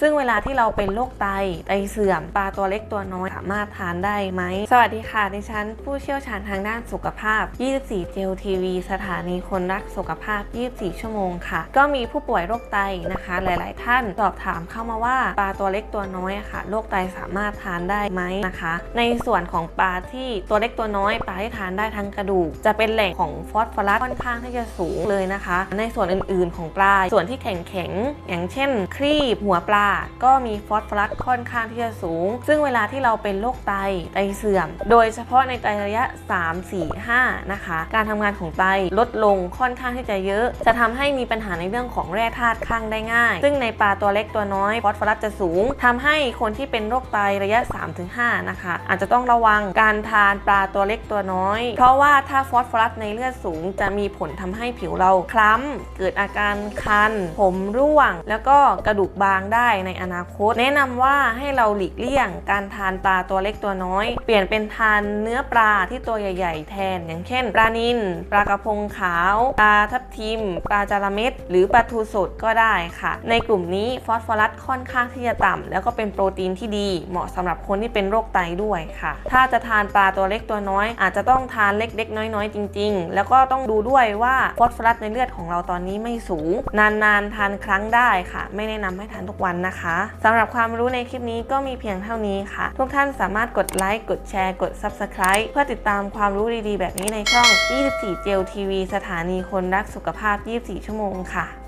ซึ่งเวลาที่เราเป็นโรคไตไตเสื่อมปลาตัวเล็กตัวน้อยสามารถทานได้ไหม สวัสดีค่ะ ดิฉัน ผู้เชี่ยวชาญทางด้านสุขภาพ 24 เจลทีวีสถานีคนรักสุขภาพ 24 ชั่วโมงค่ะ ก็มีผู้ป่วยโรคไตนะคะ หลาย ๆ ท่านสอบถามเข้ามาว่าปลาตัวเล็กตัวน้อยค่ะโรคไตสามารถทานได้ไหมนะคะ ในส่วนของปลาที่ตัวเล็กตัวน้อยปลาที่ทานได้ทั้งกระดูก จะเป็นแหล่งของฟอสฟอรัสค่อนข้างที่จะสูงเลยนะคะ ในส่วนอื่น ๆ ของปลาส่วนที่แข็งๆอย่างเช่น ครีบหัวปลาก็มีฟอสฟอรัสค่อนข้างที่จะสูง ซึ่งเวลาที่เราเป็นโรคไตไตเสื่อม โดยเฉพาะในไตระยะ 3 4 5 นะคะ การทำงานของไตลดลงค่อนข้างที่จะเยอะ จะทำให้มีปัญหาในเรื่องของแร่ธาตุข้างได้ง่าย ซึ่งในปลาตัวเล็กตัวน้อยฟอสฟอรัสจะสูงทำให้คนที่เป็นโรคไตระยะ 3-5 นะคะ อาจจะต้องระวังการทานปลาตัวเล็กตัวน้อย เพราะว่าถ้าฟอสฟอรัสในเลือดสูง จะมีผลทำให้ผิวเราคล้ำเกิดอาการคัน ผมร่วง แล้วก็กระดูกบางได้ในอนาคต แนะนำว่าให้เราหลีกเลี่ยง การทานปลาตัวเล็กตัวน้อย เปลี่ยนเป็นทานเนื้อปลาที่ตัวใหญ่ ๆ แทน อย่างเช่น ปลานิลปลากระพงขาว ปลาทับทิม ปลาจาระเม็ด หรือปลาทูสดก็ได้ค่ะ ในกลุ่มนี้ฟอสฟอรัสค่อนข้างที่จะต่ำแล้วก็เป็นโปรตีนที่ดี เหมาะสำหรับคนที่เป็นโรคไตด้วยค่ะ ถ้าจะทานปลาตัวเล็กตัวน้อย อาจจะต้องทานเล็กๆ น้อยๆ จริง ๆ แล้วก็ต้องดูด้วยว่าฟอสฟอรัสในเลือดของเราตอนนี้ไม่สูง นานๆทานครั้งได้ค่ะ ไม่แนะนำให้ทานทุกวันนะคะสำหรับความรู้ในคลิปนี้ก็มีเพียงเท่านี้ค่ะ ทุกท่านสามารถกดไลค์ กดแชร์ กด Subscribe เพื่อติดตามความรู้ดีๆ แบบนี้ในช่อง 24เจลทีวีสถานีคนรักสุขภาพ 24 ชั่วโมงค่ะ